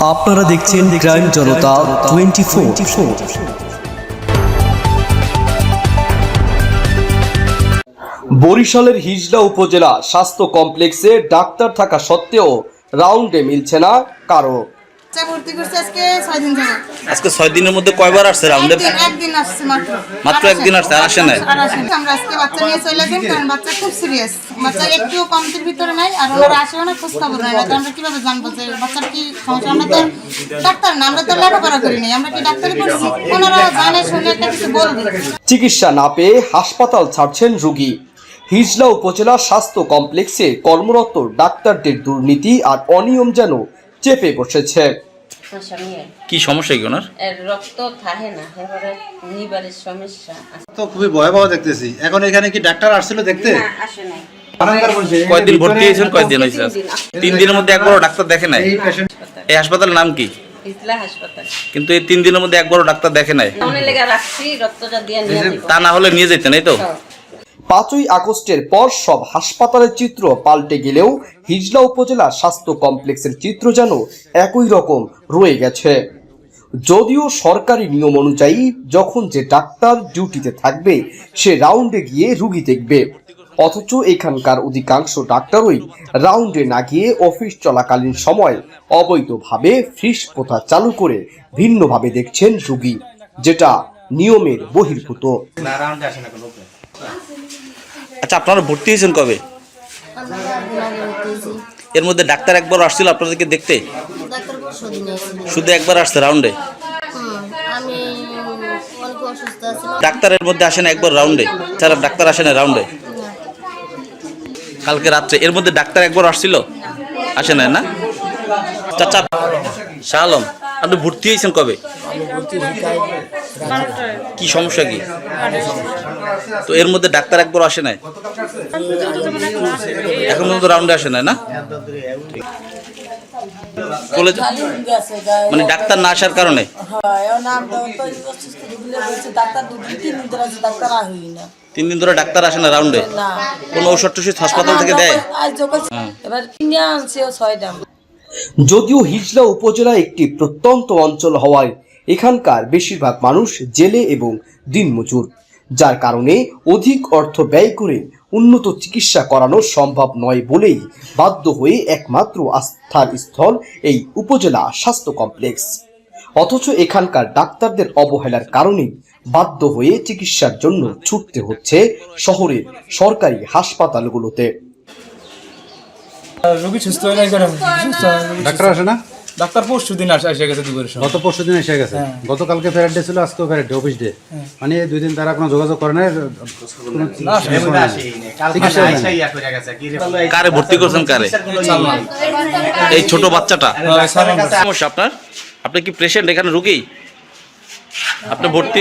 আপনারা দেখছেন ক্রাইম জনতা টোয়েন্টি বরিশালের হিজড়া উপজেলা স্বাস্থ্য কমপ্লেক্সে ডাক্তার থাকা সত্ত্বেও রাউন্ডে মিলছে না কারও। বাচ্চা ভর্তি করছে আজকে ছয় দিন যাবত আজকে ছয় দিনের মধ্যে কয়বার আসছে রাউন্ডে একদিন একদিন আসছে মাত্র। মাত্র একদিন আসছে, আর আসে নাই? আর আসে নাই। আমরা আজকে বাচ্চা নিয়ে চলে যাই কারণ বাচ্চা খুব সিরিয়াস বাচ্চা একটু কমতির ভিতরে নাই আর ওনারা আসেও না খোঁজ খবর নাই তো আমরা কীভাবে জানব যে বাচ্চার কি সমস্যা? আমরা তো ডাক্তার না আমরা তো লেখাপড়া করি আমরা কি ডাক্তারি করছি ওনারা জানে শুনে একটা কিছু বলবে। চিকিৎসা না পেয়ে হাসপাতাল ছাড়ছেন রোগী। হিজলা উপজেলা স্বাস্থ্য কমপ্লেক্সে কর্মরত ডাক্তারদের দুর্নীতি আর অনিয়ম যেন চেপে বসেছে। কি সমস্যা কি ওনার? রক্ত থাহে না এবারে নিবারের সমস্যা তো খুবই ভয়াবহ দেখতেছি। এখন এখানে কি ডাক্তার আসছিল দেখতে? না আসে নাই। কয়দিন ভর্তি হয়েছেন কয়দিন হয়েছে? তিন দিনের মধ্যে একবারও ডাক্তার দেখে নাই? এই হাসপাতালের নাম কি? কিন্তু এই তিন দিনের মধ্যে একবারও ডাক্তার দেখে নাই? মনে তা না হলে নিয়ে যেতেন এই তো? পাঁচই আগস্টের পর সব হাসপাতালের চিত্র পাল্টে গেলেও হিজলা উপজেলা স্বাস্থ্য কমপ্লেক্সের চিত্র যেন একই রকম রয়ে গেছে। যদিও সরকারি নিয়ম অনুযায়ী যখন যে ডাক্তার ডিউটিতে থাকবে, সে রাউন্ডে গিয়ে রুগী দেখবে। অথচ এখানকার অধিকাংশ ডাক্তারই রাউন্ডে না গিয়ে অফিস চলাকালীন সময় অবৈধভাবে ফ্রিস প্রথা চালু করে ভিন্নভাবে দেখছেন রুগী, যেটা নিয়মের বহির্ভূত। আচ্ছা আপনারা ভর্তি হয়েছেন কবে? এর মধ্যে ডাক্তার একবার আসছিল আপনাদেরকে দেখতে? শুধু একবার আসছে রাউন্ডে ডাক্তারের মধ্যে আসে না একবার রাউন্ডে স্যার ডাক্তার আসে না রাউন্ডে কালকে রাত্রে। এর মধ্যে ডাক্তার একবার আসছিল? আসে না না? চাচা শাহ আলম আপনি ভর্তি হয়েছেন কবে? কি সমস্যা কি? তো এর মধ্যে ডাক্তার একবার আসে নাই? এখন পর্যন্ত রাউন্ডে আসে নাই না? মানে ডাক্তার না আসার কারণে? তিন দিন ধরে ডাক্তার আসে না রাউন্ডে কোনো ঔষধ টষুধ হাসপাতাল থেকে দেয়। এবার কিনে আনছে ও ছয়টা যদিও হিজলা উপজেলা একটি প্রত্যন্ত অঞ্চল হওয়ায় এখানকার বেশিরভাগ মানুষ জেলে এবং দিনমজুর। যার কারণে অধিক অর্থ ব্যয় করে উন্নত চিকিৎসা করানো সম্ভব নয় বলেই বাধ্য হয়ে একমাত্র আস্থার স্থল এই উপজেলা স্বাস্থ্য কমপ্লেক্স। অথচ এখানকার ডাক্তারদের অবহেলার কারণে বাধ্য হয়ে চিকিৎসার জন্য ছুটতে হচ্ছে শহরের সরকারি হাসপাতালগুলোতে। রোগী সুস্থ হয়ে ডাক্তার আসে না? ডাক্তার পরশু দিন আসে এসে গেছে দুপুরের সময়। গত পরশু দিন এসে গেছে। গতকালকে ফেরার ডে ছিল আজকেও ফেরার ডে অফিস ডে মানে এই দুই দিন তারা কোনো যোগাযোগ করে না হয়। কারে ভর্তি করছেন কারে? এই ছোট বাচ্চাটা। হ্যাঁ। সমস্যা আপনার? আপনি কি পেশেন্ট এখানে রুগী? আপনি ভর্তি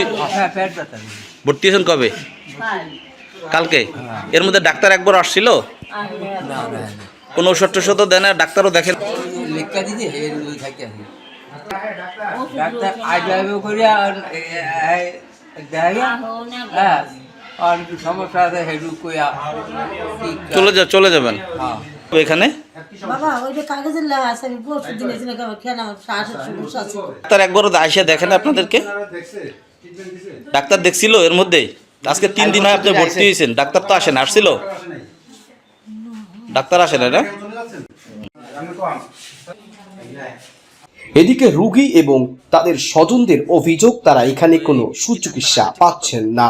ভর্তি হয়েছেন কবে? কালকে? এর মধ্যে ডাক্তার একবার আসছিল? কোন ওষুধ টষুধ দেয় না ডাক্তারও দেখেন লেখা দিতে এর দুই থাকে আছে ডাক্তার আইডাইবে করে আর দেখা হ্যাঁ আর একটু সমস্যা আছে হেডু কইয়া চলে যা চলে যাবেন? হ্যাঁ। তো এখানে? বাবা ওইটা কাগজের লেখা আছে আমি পরশু দিন এসেছিলাম কেন আমার সমস্যা আছে। ডাক্তার একবারও আইসা দেখেন আপনাদেরকে? ডাক্তার দেখছিল এর মধ্যে? আজকে তিন দিন হয় আপনি ভর্তি হয়েছেন। ডাক্তার তো আসেন আসছিল? ডাক্তার আসে না না? এদিকে রোগী এবং তাদের স্বজনদের অভিযোগ তারা এখানে কোনো সুচিকিৎসা পাচ্ছেন না।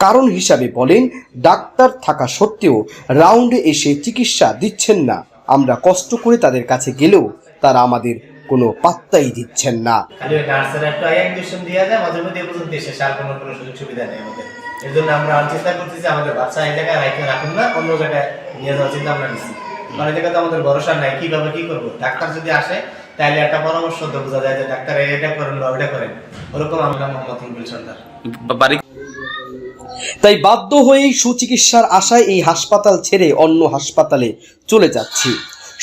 কারণ হিসাবে বলেন ডাক্তার থাকা সত্ত্বেও রাউন্ডে এসে চিকিৎসা দিচ্ছেন না। আমরা কষ্ট করে তাদের কাছে গেলেও তারা আমাদের কোনো পাত্তাই দিচ্ছেন না। এর জন্য আমরা চিন্তা করতেছি আমাদের বাচ্চা এই জায়গায় রাখুন না অন্য জায়গায় নিয়ে যাওয়ার চিন্তা আমরা তো আমাদের ভরসা নাই কীভাবে কি করব? ডাক্তার যদি আসে তাহলে একটা পরামর্শ তো বোঝা যায় যে ডাক্তার এটা করেন বা ওইটা করেন। ওরকম আমরা মোহাম্মদ সর্দার। বাড়ি তাই বাধ্য হয়েই সুচিকিৎসার আশায় এই হাসপাতাল ছেড়ে অন্য হাসপাতালে চলে যাচ্ছি।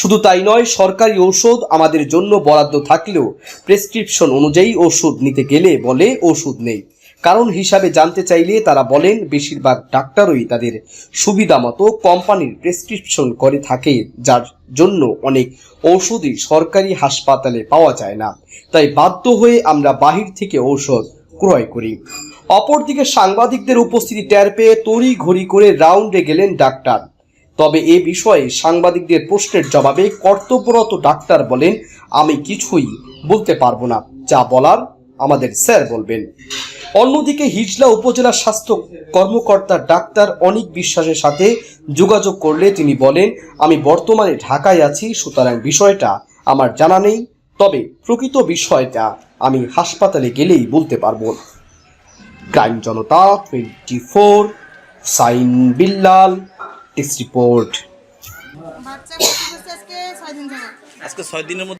শুধু তাই নয় সরকারি ঔষধ আমাদের জন্য বরাদ্দ থাকলেও প্রেসক্রিপশন অনুযায়ী ওষুধ নিতে গেলে বলে ওষুধ নেই। কারণ হিসাবে জানতে চাইলে তারা বলেন, বেশিরভাগ ডাক্তারই তাদের সুবিধা মতো কোম্পানির প্রেসক্রিপশন করে থাকে, যার জন্য অনেক ঔষধই সরকারি হাসপাতালে পাওয়া যায় না। তাই বাধ্য হয়ে আমরা বাহির থেকে ঔষধ ক্রয় করি। অপরদিকে সাংবাদিকদের উপস্থিতি টের পেয়ে তড়ি ঘড়ি করে রাউন্ডে গেলেন ডাক্তার। তবে এ বিষয়ে সাংবাদিকদের প্রশ্নের জবাবে কর্তব্যরত ডাক্তার বলেন, আমি কিছুই বলতে পারব না। যা বলার আমাদের স্যার বলবেন। অন্যদিকে হিজলা উপজেলা স্বাস্থ্য কর্মকর্তা ডাক্তার অনিক বিশ্বাসের সাথে যোগাযোগ করলে তিনি বলেন আমি বর্তমানে ঢাকায় আছি সুতরাং বিষয়টা আমার জানা নেই। তবে প্রকৃত বিষয়টা আমি হাসপাতালে গেলেই বলতে পারব। ক্রাইম জনতা টোয়েন্টি ফোর সাইন বিল্লাল টেস্ট রিপোর্ট। আজকে ছয় দিনের মধ্যে